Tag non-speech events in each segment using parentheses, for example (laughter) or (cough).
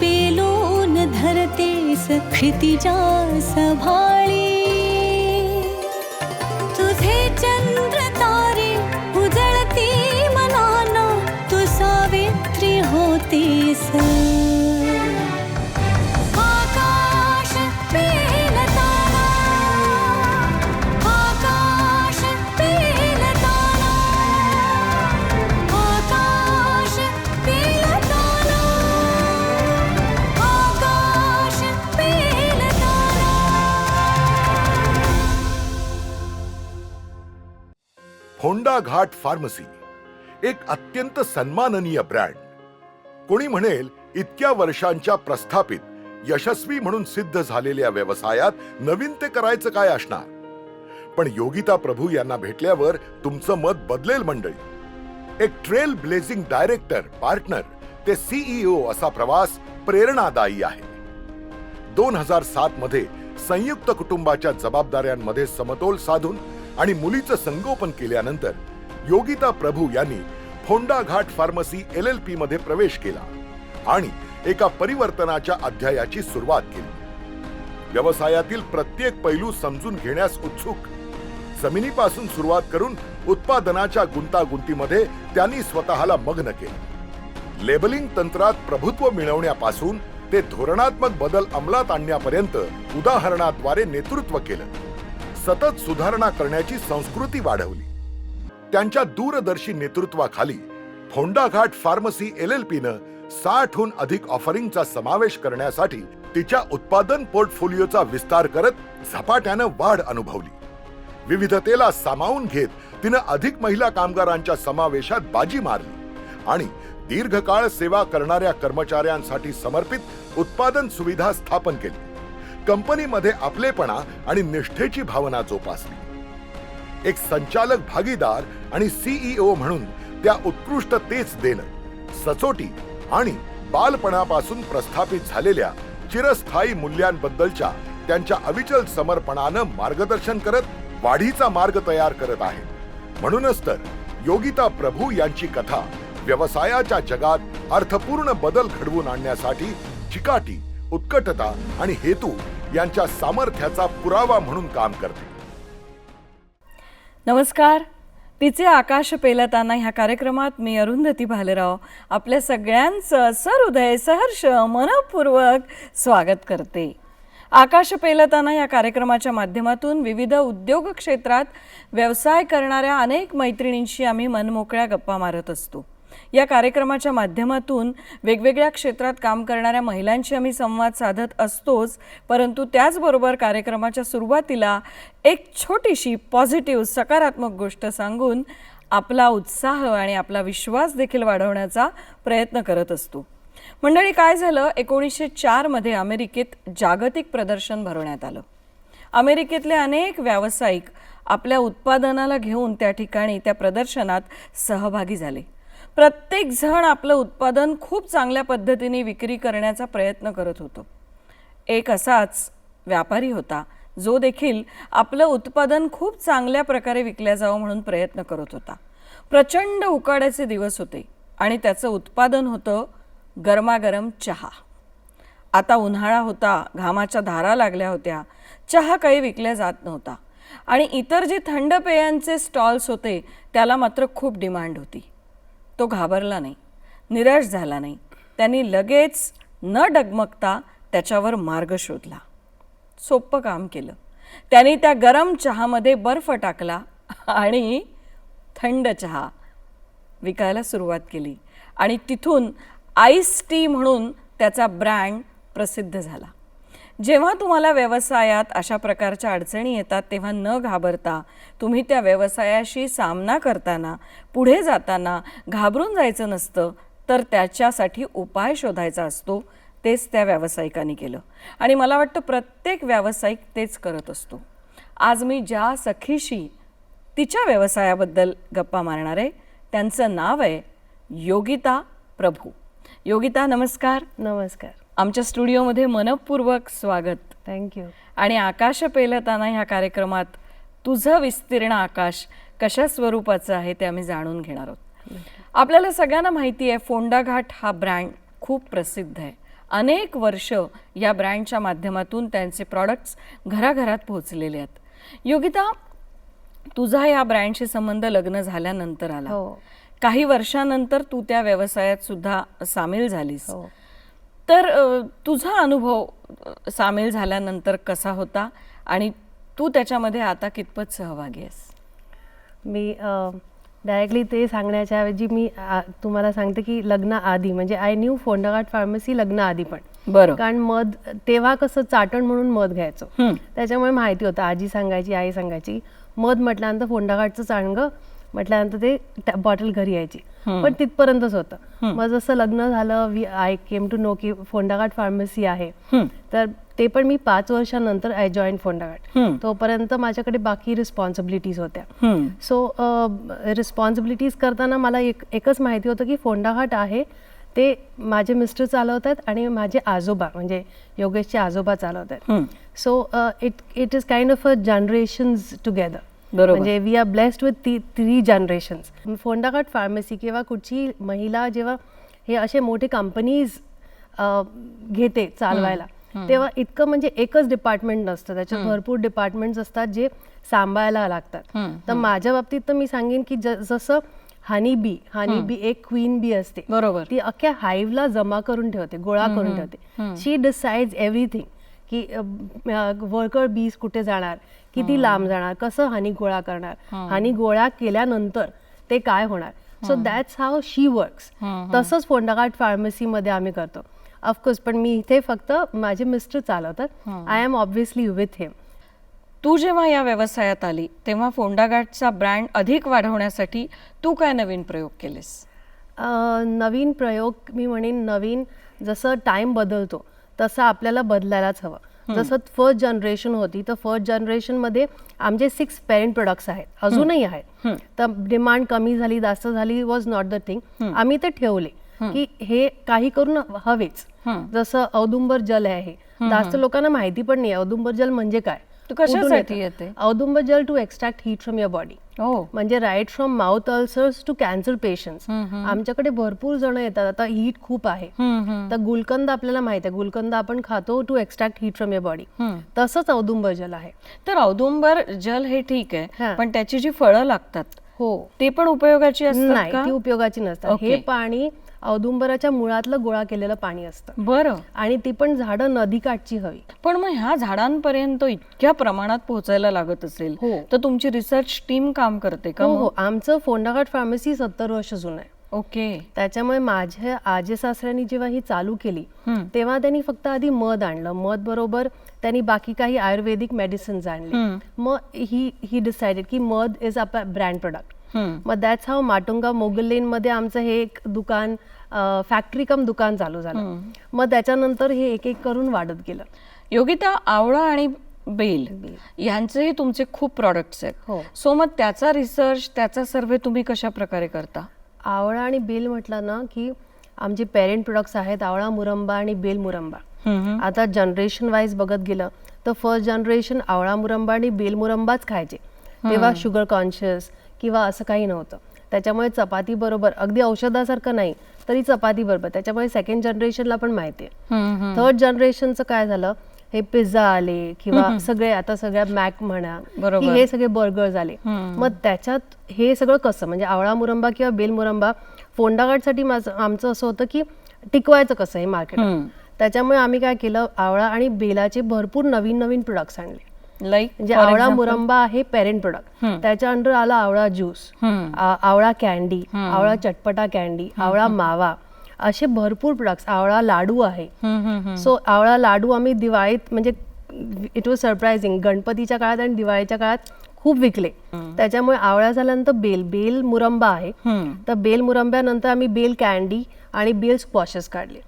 पेलून धरतेस क्षितिजा सभाळी. घाट pharmacy. एक अत्यंत सन्माननीय ब्रँड. कोणी म्हणेल इतक्या वर्षांच्या प्रस्थापित यशस्वी म्हणून सिद्ध झालेल्या व्यवसायात नवीन ते करायचं काय असणार? पण योगिता प्रभू यांना भेटल्यावर तुमचं मत बदलेल मंडळी. एक ट्रेल ब्लेझिंग डायरेक्टर पार्टनर ते सीईओ असा प्रवास प्रेरणादायी आहे. दोन हजार सात मध्ये संयुक्त कुटुंबाच्या जबाबदाऱ्यांमध्ये समतोल साधून आणि मुलीचं संगोपन केल्यानंतर योगिता प्रभू यांनी Fonda Ghat pharmacy L L P मध्ये प्रवेश केला आणि एका परिवर्तनाच्या अध्यायाची सुरुवात केली. व्यवसायातील प्रत्येक पैलू समजून घेण्यास उत्सुक. जमिनीपासून सुरुवात करून उत्पादनाच्या गुंतागुंतीमध्ये त्यांनी स्वतःला मग्न केले. लेबलिंग तंत्रात प्रभुत्व मिळवण्यापासून ते धोरणात्मक बदल अंमलात आणण्यापर्यंत उदाहरणाद्वारे नेतृत्व केलं. सतत सुधारणा करण्याची संस्कृती वाढवली. त्यांच्या दूरदर्शी नेतृत्वाखाली फोंडाघाट फार्मसी एल एल पीनं साठहून अधिक ऑफरिंगचा समावेश करण्यासाठी तिच्या उत्पादन पोर्टफोलिओचा विस्तार करत झपाट्यानं वाढ अनुभवली. विविधतेला सामावून घेत तिनं अधिक महिला कामगारांच्या समावेशात बाजी मारली आणि दीर्घकाळ सेवा करणाऱ्या कर्मचाऱ्यांसाठी समर्पित उत्पादन सुविधा स्थापन केली. कंपनीमध्ये आपलेपणा आणि निष्ठेची भावना जोपासली. एक संचालक भागीदार आणि सीईओ म्हणून त्या उत्कृष्टतेच देणं. सचोटी आणि बालपणापासून प्रस्थापित झालेल्या चिरस्थायी मूल्यांबद्दलच्या त्यांच्या अविचल समर्पणानं मार्गदर्शन करत वाढीचा मार्ग तयार करत आहे. म्हणूनच तर योगिता प्रभू यांची कथा व्यवसायाच्या जगात अर्थपूर्ण बदल घडवून आणण्यासाठी चिकाटी उत्कटता आणि हेतू यांच्या सामर्थ्याचा पुरावा म्हणून काम करते. नमस्कार. तिचे आकाश पेलताना ह्या कार्यक्रमात मी अरुंधती भालेराव आपल्या सगळ्यांचं सहृदय सहर्ष मनपूर्वक स्वागत करते. आकाश पेलताना या कार्यक्रमाच्या माध्यमातून विविध उद्योग क्षेत्रात व्यवसाय करणाऱ्या अनेक मैत्रिणींशी आम्ही मनमोकळ्या गप्पा मारत असतो. या कार्यक्रमाच्या माध्यमातून वेगवेगळ्या क्षेत्रात काम करणाऱ्या महिलांशी आम्ही संवाद साधत असतोच परंतु त्याचबरोबर कार्यक्रमाच्या सुरुवातीला एक छोटीशी पॉझिटिव्ह सकारात्मक गोष्ट सांगून आपला उत्साह आणि आपला विश्वास देखील वाढवण्याचा प्रयत्न करत असतो. मंडळी काय झालं? एकोणीसशे चारमध्ये अमेरिकेत जागतिक प्रदर्शन भरवण्यात आलं. अमेरिकेतले अनेक व्यावसायिक आपल्या उत्पादनाला घेऊन त्या ठिकाणी त्या प्रदर्शनात सहभागी झाले. प्रत्येक जण आपलं उत्पादन खूप चांगल्या पद्धतीने विक्री करण्याचा प्रयत्न करत होतो. एक असाच व्यापारी होता जो देखील आपलं उत्पादन खूप चांगल्या प्रकारे विकल्या जावं म्हणून प्रयत्न करत होता. प्रचंड उकाड्याचे दिवस होते आणि त्याचं उत्पादन होतं गरमागरम चहा. आता उन्हाळा होता घामाच्या धारा लागल्या होत्या चहा काही विकल्या जात नव्हता आणि इतर जे थंड पेयांचे स्टॉल्स होते त्याला मात्र खूप डिमांड होती. तो घाबरला नाही निराश झाला नाही. त्यांनी लगेच न डगमगता त्याच्यावर मार्ग शोधला. सोपं काम केलं. त्यांनी त्या गरम चहामध्ये बर्फ टाकला आणि थंड चहा विकायला सुरुवात केली. आणि तिथून आईस टी म्हणून त्याचा ब्रँड प्रसिद्ध झाला. जेव्हा तुम्हाला व्यवसायात अशा प्रकारच्या अडचणी येतात तेव्हा न घाबरता तुम्ही त्या व्यवसायाशी सामना करताना पुढे जाताना घाबरून जायचं नसतं तर त्याच्यासाठी उपाय शोधायचा असतो. तेच त्या व्यावसायिकाने केलं. आणि मला वाटतं प्रत्येक व्यावसायिक तेच करत असतो. आज मी ज्या सखीशी तिच्या व्यवसायाबद्दल गप्पा मारणार आहे त्यांचं नाव आहे योगिता प्रभू. योगिता नमस्कार. नमस्कार. आमच्या स्टुडिओमध्ये मनपूर्वक स्वागत. थँक्यू आणि आकाश पेलताना ह्या कार्यक्रमात तुझं विस्तीर्ण आकाश कशा स्वरूपाचं आहे ते आम्ही जाणून घेणार आहोत. आपल्याला सगळ्यांना माहिती आहे फोंडा घाट हा ब्रँड खूप प्रसिद्ध आहे. अनेक वर्ष या ब्रँडच्या माध्यमातून त्यांचे प्रॉडक्ट्स घराघरात पोहोचलेले आहेत. योगिता तुझा या ब्रँडशी संबंध लग्न झाल्यानंतर आला. हो. काही वर्षानंतर तू त्या व्यवसायात सुद्धा सामील झालीस. हो. तर तुझा अनुभव सामील झाल्यानंतर कसा होता? आणि तू त्याच्यामध्ये आता कितपत सहभागी आहेस? मी डायरेक्टली ते सांगण्याच्या ऐवजी मी तुम्हाला सांगते की लग्न आधी म्हणजे आय न्यू फोंडाघाट फार्मसी लग्न आधी पण. बरं. कारण मध तेव्हा कसं चाटण म्हणून मध घ्यायचो. त्याच्यामुळे माहिती होतं आजी सांगायची आई सांगायची. मध म्हटल्यानंतर फोंडाघाटचं चाणगं म्हटल्यानंतर ते बॉटल घरी यायची पण तिथपर्यंतच होतं मग जसं लग्न झालं we I came to know की फोंडाघाट फार्मसी आहे. तर ते पण मी पाच वर्षानंतर आय जॉईन फोंडाघाट. तोपर्यंत माझ्याकडे बाकी रिस्पॉन्सिबिलिटीज होत्या. सो रिस्पॉन्सिबिलिटीज करताना मला एक एकच माहिती होतं की फोंडाघाट आहे ते माझे मिस्टर चालवत आहेत आणि माझे आजोबा म्हणजे योगेशचे आजोबा चालवत आहेत. So it it is kind of a generations together. म्हणजे we are blessed with the three generations Fondaghat pharmacy किंवा कुठची महिला जेव्हा हे असे मोठे कंपनीज घेते चालवायला तेव्हा इतकं म्हणजे एकच डिपार्टमेंट नसतं. त्याच्यात भरपूर डिपार्टमेंट्स असतात जे सांभाळायला लागतात. तर माझ्या बाबतीत तर मी सांगेन की जसं हनी बी हनी बी एक क्वीन बी असते. बरोबर. ती अख्ख्या हाईव्हला जमा करून ठेवते गोळा करून ठेवते. शी डिसाइड्स एव्हरीथिंग की वर्कर बीज कुठे जाणार? किती लांब जाणार कसं हानी गोळा करणार हानी गोळा केल्यानंतर ते काय होणार? So that's how she works तसंच फोंडाघाट फार्मसीमध्ये आम्ही करतो. ऑफकोर्स पण मी इथे फक्त माझे मिस्टर चालवतात. I am obviously with him तू जेव्हा या व्यवसायात आली तेव्हा फोंडाघाटचा ब्रँड अधिक वाढवण्यासाठी तू काय नवीन प्रयोग केलेस? नवीन प्रयोग मी म्हणेन नवीन जसं टाइम बदलतो तसं आपल्याला बदलायलाच हवं. जसं फर्स्ट जनरेशन होती तर फर्स्ट जनरेशनमध्ये आमचे सिक्स पेरेंट प्रोडक्ट्स आहेत. अजूनही आहेत. तर डिमांड कमी झाली जास्त झाली वॉज नॉट द थिंग आम्ही ते ठेवले की हे काही करून हवेच. जसं औदुंबर जल आहे. जास्त लोकांना माहिती पण नाही औदुंबर जल म्हणजे काय? कशासाठी येतं? औदुंबर जल to extract heat from your body म्हणजे right from mouth ulcers to cancer patients आमच्याकडे भरपूर जण येतात. आता हीट खूप आहे. तर गुलकंद आपल्याला माहीत आहे. गुलकंद आपण खातो to extract heat from your body तसंच औदुंबर जल आहे. तर औदुंबर जल हे ठीक आहे हा. पण त्याची जी फळं लागतात हो. ते पण उपयोगाची असतात नाही का? ती उपयोगाची नसतात. हे. पाणी औदुंबराच्या मुळातलं गोळा केलेलं पाणी असतं. बरं. आणि ती पण झाडं नदीकाठची हवी. पण मग ह्या झाडांपर्यंत इतक्या प्रमाणात पोहोचायला लागत असेल हो. तर तुमची रिसर्च टीम काम करते का हो? हो. आमचं फोंडाघाट फार्मसी सत्तर वर्ष जुनं आहे. ओके. त्याच्यामुळे माझ्या आजे सासऱ्यांनी जेव्हा ही चालू केली. तेव्हा त्यांनी फक्त आधी मध आणलं. मध बरोबर त्यांनी बाकी काही आयुर्वेदिक मेडिसिन्स आणले. मग ही ही डिसाइडेड की मध इज अ ब्रँड प्रोडक्ट. मग that's how Matunga Mogul lane मध्ये आमचं हे एक दुकान फॅक्टरी कम दुकान चालू झालं. मग त्याच्यानंतर हे एक एक करून वाढत गेलं. योगिता आवळा आणि बेल यांचेही तुमचे खूप प्रॉडक्ट्स हो. आहेत सो मग त्याचा रिसर्च त्याचा सर्वे तुम्ही कशा प्रकारे करता? आवळा आणि बेल म्हटलं ना की आमचे पेरेंट प्रोडक्ट्स आहेत आवळा मुरंबा आणि बेल मुरंबा. आता जनरेशन वाईज बघत गेलं तर फर्स्ट जनरेशन आवळा मुरंबा आणि बेल मुरंबाच खायचे. तेव्हा शुगर कॉन्शियस किंवा असं काही नव्हतं. त्याच्यामुळे चपाती बरोबर अगदी औषधासारखं नाही तरी चपाती बरोबर. त्याच्यामुळे सेकंड जनरेशनला पण माहिती आहे. थर्ड जनरेशनचं काय झालं? हे पिझ्झा आले किंवा सगळे आता सगळ्या मॅक म्हणा बरोबर. हे सगळे बर्गर झाले मग त्याच्यात हे सगळं कसं? म्हणजे आवळा मुरंबा किंवा बेल मुरंबा फोंडाघाटसाठी माझं आमचं असं होतं की टिकवायचं कसं हे मार्केट त्याच्यामुळे आम्ही काय केलं? आवळा आणि बेलाचे भरपूर नवीन नवीन प्रोडक्ट्स आणले. लाईक म्हणजे आवळा मुरंबा आहे पेरेंट प्रोडक्ट त्याच्या अंडर आला आवळा ज्यूस आवळा कॅन्डी आवळा चटपटा कॅन्डी आवळा मावा असे भरपूर प्रोडक्ट्स आवळा लाडू आहे. सो आवळा लाडू आम्ही दिवाळीत म्हणजे इट वॉज सरप्राइझिंग गणपतीच्या काळात आणि दिवाळीच्या काळात खूप विकले. त्याच्यामुळे आवळा झाल्यानंतर बेल बेल मुरंबा आहे. तर बेल मुरंब्यानंतर आम्ही बेल कॅन्डी आणि बेल स्क्वॉशेस काढले.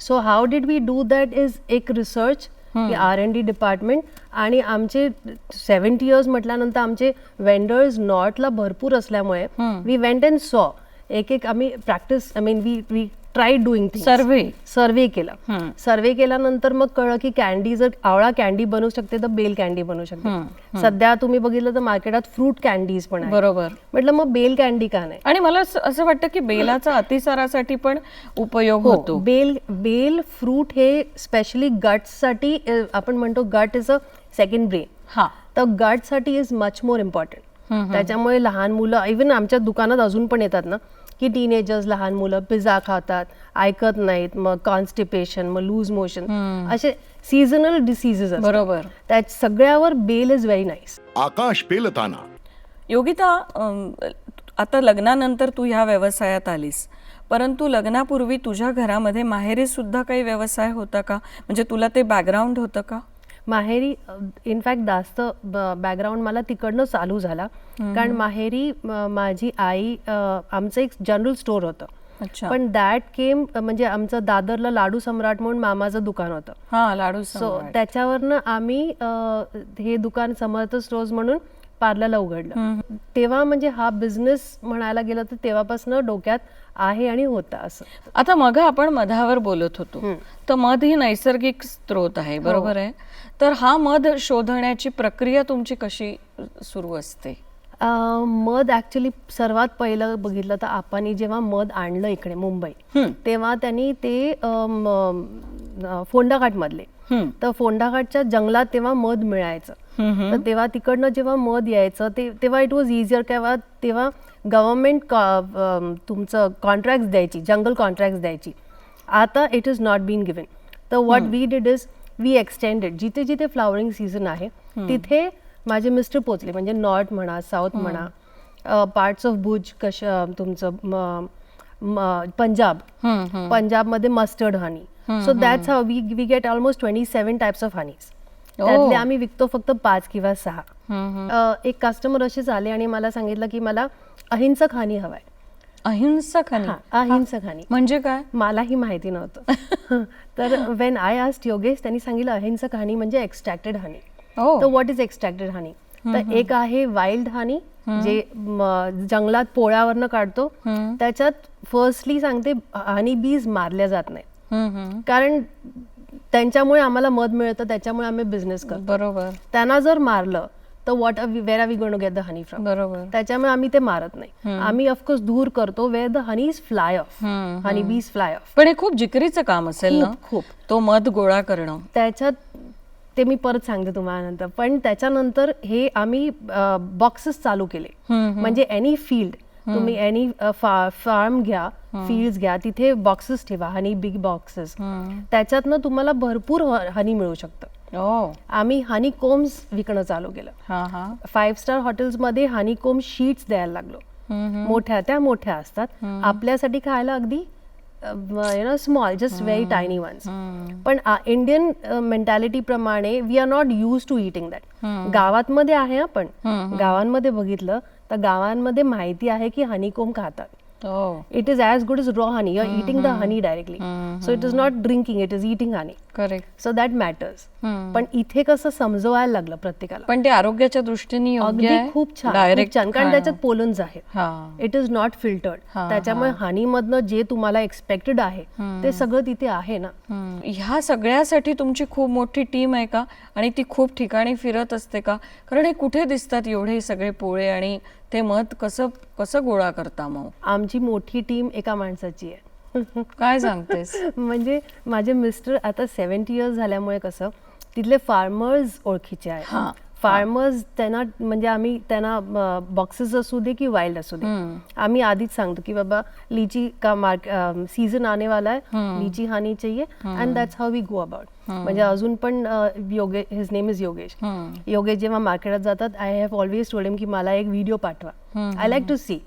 So how did we do that is एक research R N D department आणि आमचे सेव्हन्टी इयर्स म्हटल्यानंतर आमचे वेंडर्स नॉर्थला भरपूर असल्यामुळे वी वेंट अँड सॉ एक एक आम्ही practice I mean we we try doing Survey. Survey. केला. सर्वे केल्यानंतर मग कळलं की कॅन्डी जर आवळा कॅन्डी बनवू शकते तर बेल कॅन्डी बनवू शकते. सध्या तुम्ही बघितलं तर मार्केटात फ्रूट कॅन्डीज पण बरोबर. म्हटलं मग बेल कॅन्डी का नाही? आणि मला असं वाटतं की बेलाचा अतिसारासाठी पण उपयोग हो होतो. बेल बेल फ्रूट हे स्पेशली गट्ससाठी अ, आपण म्हणतो gut is a second brain हा. तर गटसाठी इज मच मोर इम्पॉर्टंट त्याच्यामुळे लहान मुलं इवन आमच्या दुकानात अजून पण येतात ना की टीनेजर्स लहान मुलं पिझ्झा खातात ऐकत नाहीत मग कॉन्स्टिपेशन मग लूज मोशन असे सीझनल डिसीजेस बरोबर. त्या सगळ्यावर बेल इज व्हेरी नाईस आकाश पेलताना. योगिता आता लग्नानंतर तू ह्या व्यवसायात आलीस. परंतु लग्नापूर्वी तुझ्या घरामध्ये माहेरी सुद्धा काही व्यवसाय होता का? म्हणजे तुला ते बॅकग्राऊंड होतं का? माहेरी इनफॅक्ट जास्त बॅकग्राऊंड मला तिकडनं चालू झाला. कारण माहेरी माझी आई आमचं एक जनरल स्टोअर होतं. अच्छा. पण दॅट केम म्हणजे आमचं दादरला लाडू सम्राट म्हणून मामाचं दुकान होतं. हा लाडू सो. त्याच्यावरनं आम्ही हे दुकान समर्थ स्टोर्स म्हणून पार्लरला उघडलं. तेव्हा म्हणजे हा बिझनेस म्हणायला गेलं तर तेव्हापासून डोक्यात आहे आणि होता असं. आता मग आपण मधावर बोलत होतो. तर मध ही नैसर्गिक स्त्रोत आहे बरोबर आहे? तर हा मध शोधण्याची प्रक्रिया तुमची कशी सुरू असते? मध ऍक्च्युली सर्वात पहिलं बघितलं तर आपण जेव्हा मध आणलं इकडे मुंबई तेव्हा त्यांनी ते फोंडाघाटमधले हम्म. तर फोंडाघाटच्या जंगलात तेव्हा मध मिळायचं. तर तेव्हा तिकडनं जेव्हा मध यायचं ते तेव्हा इट वॉज इझियर तेव्हा तेव्हा गव्हर्नमेंट तुमचं कॉन्ट्रॅक्ट द्यायची जंगल कॉन्ट्रॅक्ट द्यायची. आता it is not been given तर what we did is we extended जिथे जिथे फ्लावरिंग सीझन आहे तिथे माझे मिस्टर पोचले म्हणजे नॉर्थ म्हणा साऊथ म्हणा पार्ट्स ऑफ भुज कश तुमचं पंजाब. पंजाबमध्ये mustard honey so that's how we we get almost twenty seven types of honeys त्यातले आम्ही विकतो फक्त पाच किंवा सहा. एक कस्टमर असेच आले आणि मला सांगितलं की मला अहिंसक हनी हवाय. अहिंसक हनी? हा, अहिंसक हनी. म्हणजे काय? मलाही माहिती नव्हतं. (laughs) तर वेन आय आस्ट योगेश त्यांनी सांगितलं अहिंसक हनी म्हणजे एक्स्ट्रॅक्टेड हनी. हो. तर व्हॉट इज एक्स्ट्रॅक्टेड हनी? तर एक आहे वाईल्ड हनी जे जंगलात पोळ्यावरनं काढतो. त्याच्यात फर्स्टली सांगते हनी बीज मारल्या जात नाही. कारण त्यांच्यामुळे आम्हाला मध मिळतं त्याच्यामुळे आम्ही बिझनेस करतो. बरोबर. त्यांना जर मारलं तर what where are we gonna get the honey from बरोबर. त्याच्यामुळे आम्ही ते मारत नाही. आम्ही ऑफकोर्स दूर करतो where the honey is fly of honey bees fly off पण हे खूप जिकरीचं काम असेल ना? खूप, खूप. तो मध गोळा करणं. त्याच्यात ते मी परत सांगते तुम्हाला नंतर. पण त्याच्यानंतर हे आम्ही बॉक्सेस चालू केले. म्हणजे एनी फील्ड तुम्ही एनी फार्म घ्या फील्ड घ्या तिथे बॉक्सेस ठेवा हनी बिग बॉक्सेस त्याच्यातनं तुम्हाला भरपूर हनी मिळू शकतं. ओ. आम्ही हनी कोम्स विकणं चालू केलं. हा हा. फाईव्ह स्टार हॉटेल्समध्ये हनी कोम शीट्स द्यायला लागलो. मोठ्या त्या मोठ्या असतात. आपल्यासाठी खायला अगदी you know small just very tiny ones पण इंडियन मेंटॅलिटी प्रमाणे we are not use to eating that गावात मध्ये आहे आपण. गावांमध्ये बघितलं तर गावांमध्ये माहिती आहे की हनीकोम खातात. ओ it is as good is raw honey you're eating the honey directly so it is not drinking it is eating honey correct so that matters पण इथे कसं समजवायला लागलं प्रत्येकाला? पण ते आरोग्याच्या दृष्टीने अगदी खूप छान छान. कारण त्याच्यात पोलन्स आहेत. इट इज नॉट फिल्टर्ड त्याच्यामुळे हनी मधनं जे तुम्हाला एक्सपेक्टेड आहे ते सगळं तिथे आहे ना. ह्या सगळ्यासाठी तुमची खूप मोठी टीम आहे का? आणि ती खूप ठिकाणी फिरत असते का? कारण हे कुठे दिसतात एवढे सगळे पोळे आणि ते मध कसं कसं गोळा करता मग? आमची मोठी टीम एका माणसाची आहे. काय सांगतेस? (laughs) म्हणजे माझे मिस्टर आता सेव्हन्टी इयर्स झाल्यामुळे कसं तिथले फार्मर्स ओळखीचे आहेत. फार्मर्स त्यांना म्हणजे आम्ही त्यांना बॉक्सेस असू दे की वाईल्ड असू दे. आम्ही आधीच सांगतो की बाबा लीची का मार्क सीझन आने वाला है लीची हानी चाहिए. And that's how we go about म्हणजे अजून पण अ, योगे his name is Yogesh. Yogesh जेव्हा मार्केटात जातात आय हॅव ऑलवेज टोल्ड की मला एक व्हिडिओ पाठवा. आय लाईक टू सी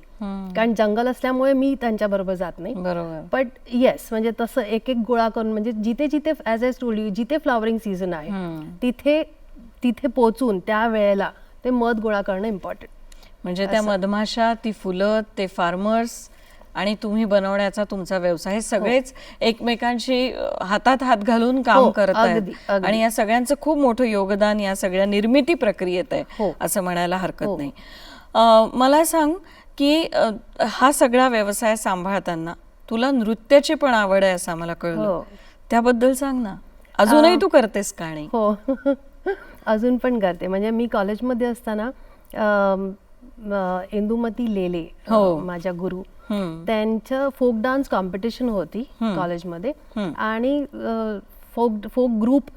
कारण जंगल असल्यामुळे मी त्यांच्या बरोबर जात नाही. बरोबर. बट येस म्हणजे तसं एक एक गोळा करून म्हणजे जिथे जिथे ॲज आय टोल्ड जिथे फ्लॉवरिंग सीझन आहे तिथे तिथे पोचून त्या वेळेला ते मध गोळा करणं इम्पॉर्टंट म्हणजे त्या मधमाशा ती फुलं ते फार्मर्स आणि तुम्ही बनवण्याचा तुमचा व्यवसाय हे सगळेच एकमेकांशी हातात हात घालून काम हो, करत आहेत. आणि या सगळ्यांचं खूप मोठं योगदान या सगळ्या निर्मिती प्रक्रियेत आहे हो. असं म्हणायला हरकत हो. नाही. मला सांग की हा सगळा व्यवसाय सांभाळताना तुला नृत्याची पण आवड आहे असं आम्हाला कळलं. हो. त्याबद्दल सांग ना. अजूनही तू करतेस का आणि हो. (laughs) अजून पण करते. म्हणजे मी कॉलेजमध्ये असताना इंदुमती लेले हो. माझ्या गुरु. त्यांचं फोक डान्स कॉम्पिटिशन होती कॉलेजमध्ये. आणि फोक फोक ग्रुप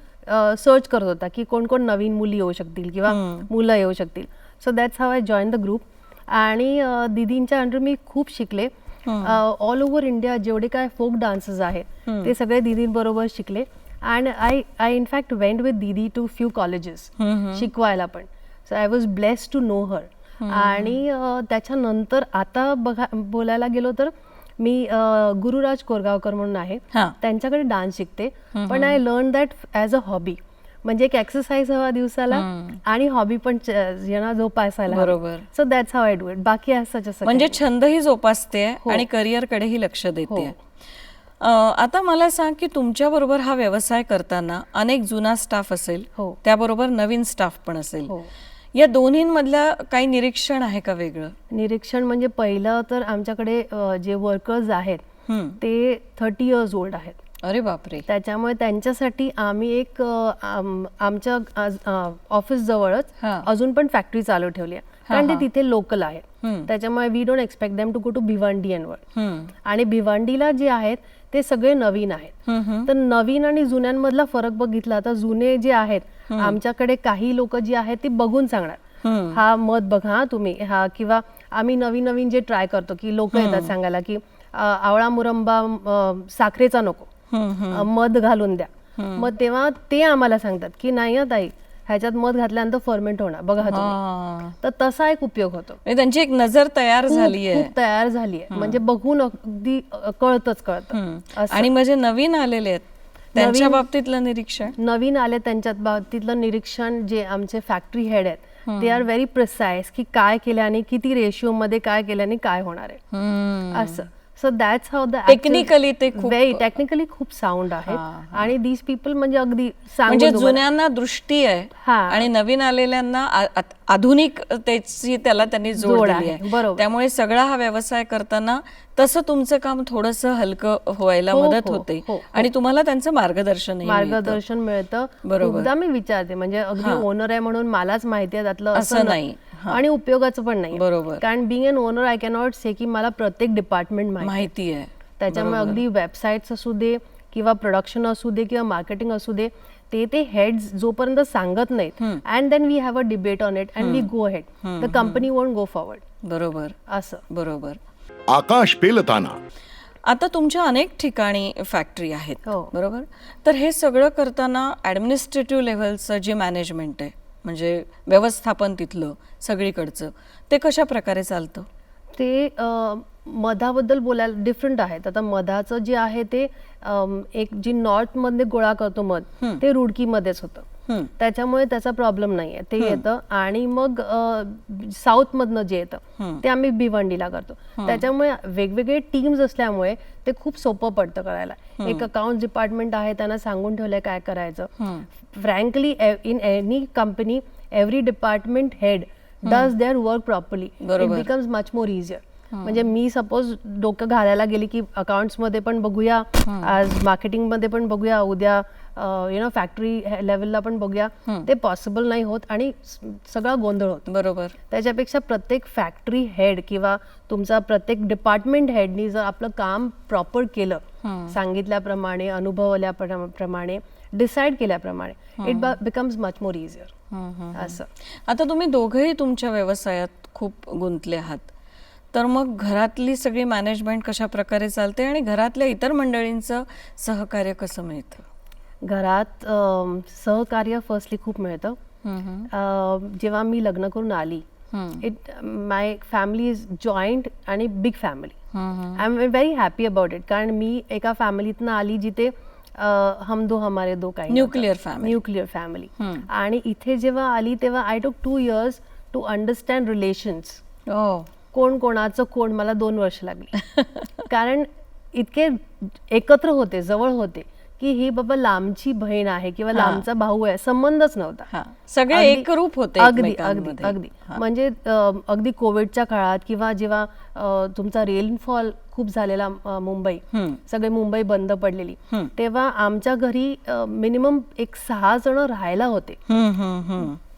सर्च करत होता की कोण कोण नवीन मुली येऊ शकतील किंवा मुलं येऊ शकतील. So that's how I join the group आणि दीदींच्या अंडर मी खूप शिकले. ऑल ओव्हर इंडिया जेवढे काय फोक डान्सेस आहेत ते सगळे दीदींबरोबर शिकले. And I I in fact went with दीदी टू फ्यू कॉलेजेस शिकवायला पण. So I was blessed to know her आणि त्याच्यानंतर आता बघा बोलायला गेलो तर मी गुरुराज कोरगावकर म्हणून आहे. हा. त्यांच्याकडे डान्स शिकते. पण I learn that as a hobby म्हणजे एक एक्सरसाइज हवा दिवसाला आणि हॉबी पण जोपासायला बरोबर. So that's how I do it बाकी म्हणजे छंदही जोपासते हो. आणि करिअरकडेही लक्ष देते. आता मला सांग की तुमच्या बरोबर हा व्यवसाय करताना अनेक जुना स्टाफ असेल हो. त्याबरोबर नवीन स्टाफ पण असेल हो. या दोन्हींमधल्या काही निरीक्षण आहे का वेगळं निरीक्षण म्हणजे पहिलं तर आमच्याकडे जे वर्कर्स आहेत. ते थर्टी इयर्स ओल्ड आहेत अरे बापरे त्याच्यामुळे त्यांच्यासाठी आम्ही एक आमच्या ऑफिस जवळच. अजून पण फॅक्टरी चालू ठेवली आहे कारण ते तिथे लोकल आहेत. त्याच्यामुळे we don't expect them to go to Bhiwandi and hmm. आणि भिवंडीला जे आहेत ते सगळे नवीन आहेत. तर नवीन आणि जुन्यांमधला फरक बघितला तर जुने जे आहेत आमच्याकडे काही लोक जे आहेत ते बघून सांगणार. हा मत बघा हा तुम्ही. हा किंवा आम्ही नवीन नवीन जे ट्राय करतो की लोक येतात सांगायला की आवळा मुरंबा साखरेचा नको. मध घालून द्या. मग तेव्हा ते आम्हाला सांगतात की नाही ताई ह्याच्यात मध घातल्यानंतर फर्मेंट होणार. बघा तुम्ही. तर तसा एक उपयोग होतो. म्हणजे त्यांची एक नजर तयार खूप- झाली आहे खूप तयार झाली आहे म्हणजे बघून अगदी अ, कळतच कळतं. असं. आणि म्हणजे नवीन आलेले आहेत. त्यांच्या बाबतीतलं निरीक्षण? नवीन आले त्यांच्यात बाबतीतलं निरीक्षण जे आमचे फॅक्टरी हेड आहेत ते आर व्हेरी प्रिसाइज की काय केल्याने किती रेशिओ मध्ये काय केल्याने काय होणार आहे. हम्म. असं. So that's how the Technically ते खूप- व्हेरी टेक्निकली खूप साऊंड आहेत आणि दीज पीपल म्हणजे अगदी म्हणजे जुन्यांना दृष्टी आहे. आणि नवीन आलेल्यांना आधुनिक त्याची त्याला त्यांनी जोड आहे, आहे बरोबर. त्यामुळे सगळा हा व्यवसाय करताना तसं तुमचं काम थोडस हलकं व्हायला हो, मदत हो, होते हो. आणि तुम्हाला त्यांचं मार्गदर्शन मार्गदर्शन मिळतं बरोबर. मी विचारते म्हणजे अगदी ओनर आहे म्हणून मलाच माहिती आहे त्यातलं असं नाही. आणि उपयोगाचं पण नाही बरोबर. कारण being an owner I cannot say की मला प्रत्येक डिपार्टमेंट माहिती आहे. त्याच्यामुळे अगदी वेबसाईट्स असू दे किंवा प्रोडक्शन असू दे किंवा मार्केटिंग असू दे ते ते हेड्स जोपर्यंत सांगत नाहीत and then we have a debate on it and we go head the company won't go forward बरोबर. असं. बरोबर. आकाश पेलताना. आता तुमच्या अनेक ठिकाणी फॅक्टरी आहेत. हो. बरोबर? तर हे सगळं करताना ॲडमिनिस्ट्रेटिव्ह लेव्हलचं जे मॅनेजमेंट आहे म्हणजे व्यवस्थापन तिथलं सगळीकडचं. ते कशा प्रकारे चालतं? ते मधाबद्दल बोलायला डिफरंट आहेत. आता मधाचं जे आहे ते एक जी नॉर्थमध्ये गोळा करतो मध ते रुडकीमध्येच होतं. त्याच्यामुळे त्याचा प्रॉब्लेम नाहीये. ते येतं आणि मग साऊथ मधनं जे येतं ते आम्ही भिवंडीला करतो. त्याच्यामुळे वेगवेगळे टीम्स असल्यामुळे ते खूप सोपं पडतं करायला. एक अकाउंट डिपार्टमेंट आहे त्यांना सांगून ठेवलंय काय करायचं. Frankly in any company every department head does their work properly it. Becomes much more easier म्हणजे मी सपोज डोकं घालायला गेली की अकाउंट्समध्ये पण बघूया आज मार्केटिंगमध्ये पण बघूया उद्या यु नो फॅक्टरी लेवलला पण बघूया. ते पॉसिबल नाही होत आणि सगळा गोंधळ होतो. बरोबर. त्याच्यापेक्षा प्रत्येक फॅक्टरी हेड किंवा तुमचा प्रत्येक डिपार्टमेंट हेडनी जर आपलं काम प्रॉपर केलं सांगितल्याप्रमाणे अनुभवल्याप्रमाणे डिसाईड केल्याप्रमाणे it becomes much more easier असं. आता तुम्ही दोघंही तुमच्या व्यवसायात खूप गुंतले आहात. तर मग घरातली सगळी मॅनेजमेंट कशा प्रकारे चालते आणि घरातल्या इतर मंडळींचं सहकार्य कसं मिळतं? घरात सहकार्य फर्स्टली खूप मिळतं. जेव्हा मी लग्न करून आली it my family is joint आणि big family I am very happy about it कारण मी एका फॅमिलीतनं आली जिथे अ, हम दो हमारे दो काही Nuclear family. न्यूक्लिअर फॅमिली आणि इथे जेव्हा आली तेव्हा I took two years to understand relations हो कोण कोणाचं कोण मला दोन वर्ष लागली. कारण इतके एकत्र होते जवळ होते. की ही बाबा लांबची बहीण आहे किंवा लांबचा भाऊ आहे संबंधच नव्हता. सगळे अगदी- एकरूप होते अगदी अगदी. अगदी. म्हणजे अगदी कोविडच्या काळात किंवा जेव्हा तुमचा रेनफॉल खूप झालेला मुंबई सगळे मुंबई बंद पडलेली. तेव्हा आमच्या घरी मिनिमम एक सहा जण राहायला होते.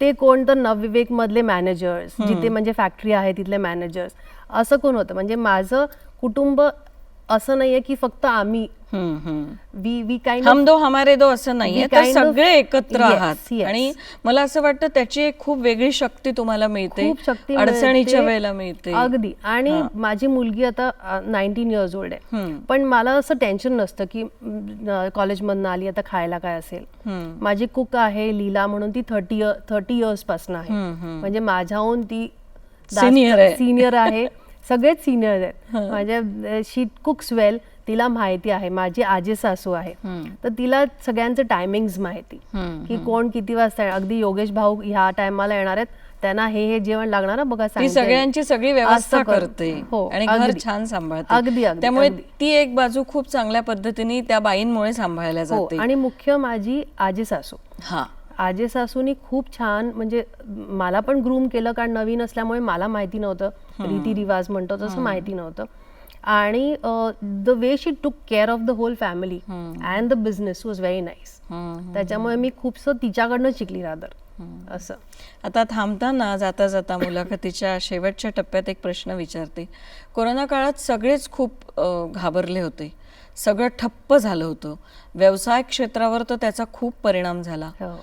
ते कोण तर नवविवेक मधले मॅनेजर्स जिथे म्हणजे फॅक्टरी आहे तिथले मॅनेजर्स असं कोण होतं? म्हणजे माझं कुटुंब असं नाहीये की फक्त आम्ही. वी वी काइंड हम दो हमारे दो असं नाहीये तर सगळे एकत्र आहात. आणि मला असं वाटतं त्याची एक खूप वेगळी शक्ती तुम्हाला मिळते शक्ती अडचणीच्या. वेळेला मिळते अगदी आणि माझी मुलगी आता नाईन्टीन इयर्स ओल्ड आहे. पण मला असं टेन्शन नसतं की कॉलेजमधनं आली आता खायला काय असेल. माझी कुक आहे लीला म्हणून ती थर्टी थर्टी इयर्सपासून आहे म्हणजे माझ्याहून ती Senior आहे. सिनियर आहे (laughs) सगळेच सिनियर आहेत. माझ्या शी कुक्स वेल तिला माहिती आहे माझी आजी सासू आहे. तर तिला सगळ्यांचं टायमिंग्स माहिती. की कोण किती वाजता. अगदी योगेश भाऊ ह्या टायमाला येणार आहेत. त्यांना हे हे जेवण लागणार ना बघा. सगळ्यांची सगळी व्यवस्था करते. हो, आणि घर. छान सांभाळते. अगदी, त्यामुळे. ती एक बाजू खूप चांगल्या पद्धतीने त्या बाईंमुळे सांभाळल्या हो जाते. आणि मुख्य माझी आजी सासू. हा. आजी सासूनी खूप छान म्हणजे मला पण ग्रूम केलं कारण नवीन असल्यामुळे मला माहिती नव्हतं. रीती रिवाज म्हणतो तसं माहिती नव्हतं. आणि the way she took care of the whole family and the business was very nice त्याच्यामुळे मी खूपसं तिच्याकडनं शिकली रादर असं. आता थांबताना जाता जाता मुलाखतीच्या (laughs) शेवटच्या टप्प्यात एक प्रश्न विचारते. कोरोना काळात सगळेच खूप घाबरले होते. सगळं ठप्प झालं होतं. व्यवसाय क्षेत्रावर तर त्याचा खूप परिणाम झाला. हो.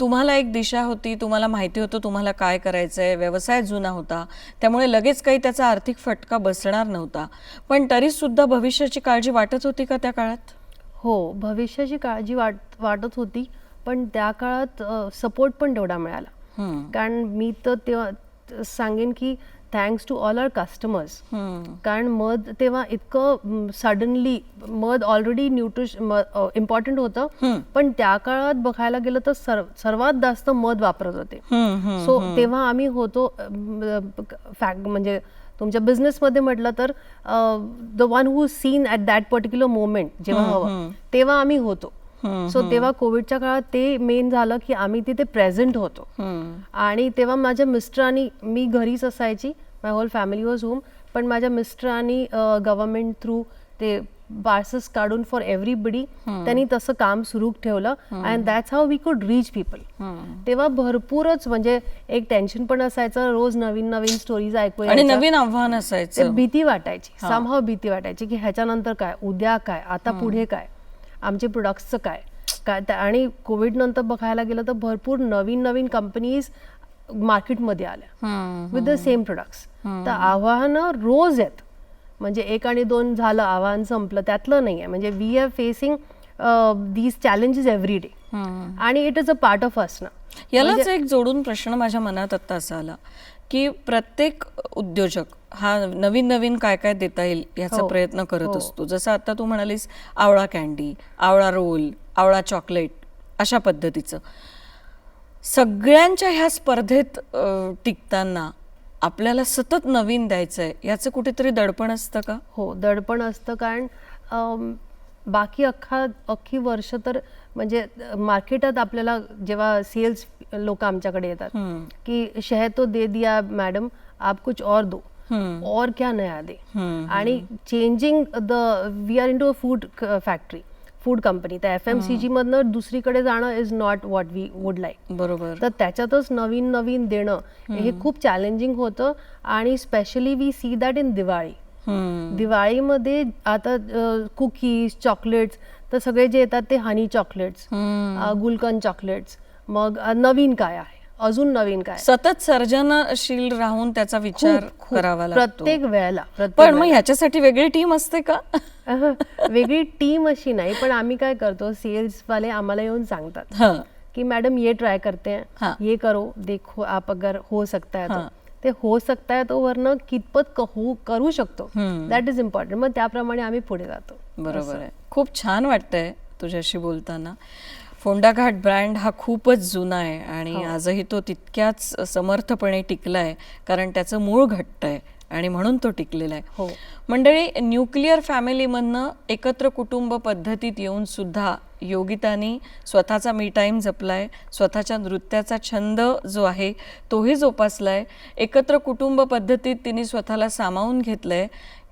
तुम्हाला एक दिशा होती तुम्हाला माहिती होतं तुम्हाला काय करायचं आहे व्यवसाय जुना होता त्यामुळे लगेच काही त्याचा आर्थिक फटका बसणार नव्हता. पण तरी सुद्धा भविष्याची काळजी वाटत होती का त्या काळात? हो भविष्याची काळजी वाट वाटत होती पण त्या काळात सपोर्ट पण तेवढा मिळाला. कारण मी तर तेव्हा त- सांगेन की thanks to all our customers. कारण मध तेव्हा इतकं सडनली मध ऑलरेडी न्यूट्रिश इम्पॉर्टंट होतं. पण त्या काळात बघायला गेलं तर सर्व सर्वात जास्त मध वापरत होते. हम्म, हम्म. सो तेव्हा आम्ही होतो फॅक्ट म्हणजे तुमच्या बिझनेसमध्ये म्हटलं तर the one who seen at that particular moment जेव्हा हवं तेव्हा आम्ही होतो. सो तेव्हा कोविडच्या काळात ते मेन झालं की आम्ही तिथे प्रेझेंट होतो. आणि तेव्हा माझ्या मिस्टरांनी मी घरीच असायची my whole family was home पण माझ्या मिस्टरांनी गव्हर्नमेंट थ्रू ते पार्सल्स काढून फॉर एव्हरीबडी त्यांनी तसं काम सुरू ठेवलं. And that's how we could reach people तेव्हा भरपूरच म्हणजे एक टेन्शन पण असायचं रोज नवीन नवीन स्टोरीज ऐकू आणि. नवीन आव्हान असायचं. भीती वाटायची समहाव भीती वाटायची की ह्याच्यानंतर काय उद्या काय आता पुढे काय. आमचे प्रोडक्ट्सचं काय? काय आणि कोविड नंतर बघायला गेलं तर भरपूर नवीन नवीन कंपनीज मार्केटमध्ये आल्या. विथ द सेम प्रोडक्ट्स तर आव्हानं रोज आहेत. म्हणजे एक आणि दोन झालं आव्हान संपलं त्यातलं नाही आहे म्हणजे we are facing these challenges every day आणि it is a part of us ना. यालाच एक जोडून प्रश्न माझ्या मनात आत्ता असा आला की प्रत्येक उद्योजक हा नवीन नवीन काय काय देता येईल याचा हो. प्रयत्न करत असतो. जसं आता तू म्हणालीस आवळा कॅन्डी आवळा रोल आवळा चॉकलेट अशा पद्धतीचं. सगळ्यांच्या ह्या स्पर्धेत अ, टिकताना आपल्याला सतत नवीन द्यायचं आहे याचं कुठेतरी दडपण असतं का? हो दडपण असतं कारण अम, बाकी अख्खा अख्खी वर्ष तर म्हणजे मार्केटात आपल्याला जेव्हा सेल्स लोक आमच्याकडे येतात की शहद तो दे दिया मॅडम आप कुछ और दो. और क्या नया दे? आणि changing the we are into a food factory food company तर एफ एम सी जी मधनं दुसरीकडे जाणं is not what we would like बरोबर. तर त्याच्यातच नवीन नवीन देणं हे खूप चॅलेंजिंग होतं आणि specially we see that in Diwali. दिवाळीमध्ये आता कुकीज चॉकलेट्स तर सगळे जे येतात ते हनी चॉकलेट्स गुलकंद चॉकलेट्स मग नवीन काय आहे? अजून नवीन काय? सतत सर्जनशील राहून त्याचा विचार. करावा लागतो. प्रत्येक वेळेला पण मग ह्याच्यासाठी वेगळी टीम असते का. (laughs) वेगळी टीम अशी नाही पण आम्ही काय करतो सेल्स वाले आम्हाला येऊन सांगतात कि मैडम ये ट्राई करते हैं. ये करो देखो आप अगर हो सकता है तो. हाँ. ते हो सकता है तो वरनं कितपत क- हो करू शकतो. दॅट इज इम्पॉर्टंट मग त्याप्रमाणे आम्ही पुढे जातो. बरोबर आहे. खूप छान वाटतंय तुझ्याशी बोलताना. फोंडाघाट ब्रँड हा खूपच जुना आहे आणि आजही तो तितक्याच समर्थपणे टिकला आहे कारण त्याचं मूळ घट्ट आहे आणि म्हणून तो टिकलेला आहे. हो. मंडळी न्यूक्लिअर फॅमिलीमधनं एकत्र कुटुंब पद्धतीत येऊन सुद्धा योगितानी स्वतःचा मी टाईम जपलाय स्वतःच्या नृत्याचा छंद जो आहे तोही जोपासलाय. एकत्र कुटुंब पद्धतीत तिने स्वतःला सामावून घेतलंय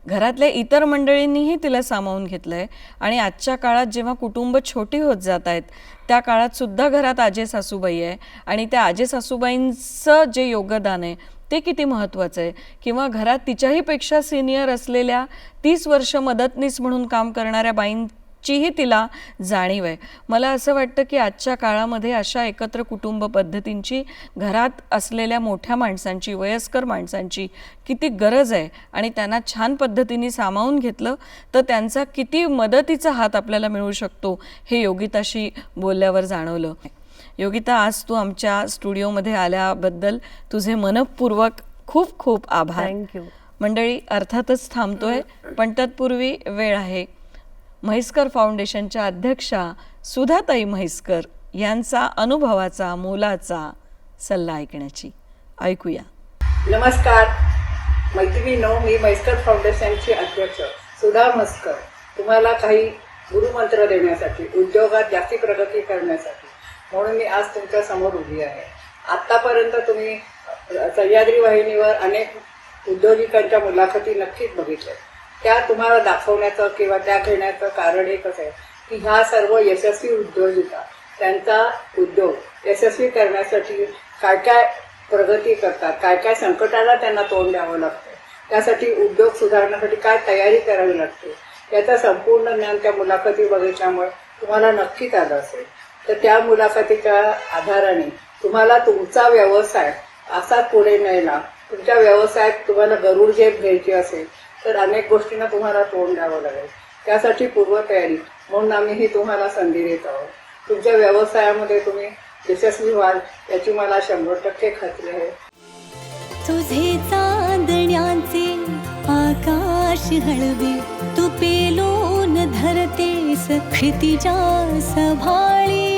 घरातल्या इतर मंडळींनीही तिला सामावून घेतलंय आणि आजच्या काळात जेव्हा कुटुंब छोटी होत जात आहेत त्या काळात सुद्धा घरात आजे सासूबाई आहे आणि त्या आजे सासूबाईंचं जे योगदान आहे ते किती महत्त्वाचं आहे? किंवा घरात तिच्याही पेक्षा सिनियर असलेल्या तीस वर्ष मदतनीस म्हणून काम करणाऱ्या बाईं बाईंचीही तिला जाणीव आहे. मला असं वाटतं की आजच्या काळामध्ये अशा एकत्र कुटुंब पद्धतींची घरात असलेल्या मोठ्या माणसांची वयस्कर माणसांची किती गरज आहे आणि त्यांना छान पद्धतीने सामावून घेतलं तर त्यांचा किती मदतीचा हात आपल्याला मिळू शकतो हे योगिताशी बोलल्यावर जाणवलं. योगिता आज तू आमच्या स्टुडिओमध्ये आल्याबद्दल तुझे मनपूर्वक खूप खूप आभार. थँक्यू मंडळी अर्थातच थांबतोय पण तत्पूर्वी वेळ आहे. म्हैसकर फाउंडेशनच्या अध्यक्षा सुधाताई म्हैसकर यांचा अनुभवाचा मोलाचा सल्ला ऐकण्याची. ऐकूया. नमस्कार. मैत्रिणीनो मी म्हैसकर फाउंडेशनची अध्यक्ष सुधा मस्कर तुम्हाला काही गुरुमंत्र देण्यासाठी उद्योगात जास्ती प्रगती करण्यासाठी म्हणून मी आज तुमच्यासमोर उभी आहे. आत्तापर्यंत तुम्ही सह्याद्री वाहिनीवर अनेक उद्योगिकांच्या मुलाखती नक्कीच बघितल्या. त्या तुम्हाला दाखवण्याचं किंवा त्या घेण्याचं कारण एकच आहे की ह्या सर्व यशस्वी उद्योजिका त्यांचा उद्योग यशस्वी करण्यासाठी काय काय प्रगती करतात काय काय संकटाला त्यांना तोंड द्यावं लागतं त्यासाठी उद्योग सुधारण्यासाठी काय तयारी करावी लागते याचं संपूर्ण ज्ञान त्या मुलाखती बघितल्यामुळे तुम्हाला नक्कीच आलं असेल. तर त्या मुलाखतीच्या आधाराने तुम्हाला तुमचा व्यवसाय असाच पुढे न्यायला तुमच्या व्यवसायात तुम्हाला गरुड झेप घ्यायची असेल तर अनेक गोष्टींना तुम्हाला तोंड द्यावं लागेल. त्यासाठी पूर्वतयारी. म्हणून आम्ही तुम्हाला संधी देत आहोत. तुमच्या व्यवसायामध्ये तुम्ही यशस्वी व्हाल याची मला शंभर टक्के खात्री आहे. तुझे चांदण्याचे आकाश हळवे तू पेलून धरतेस क्षितिजा सभाळी.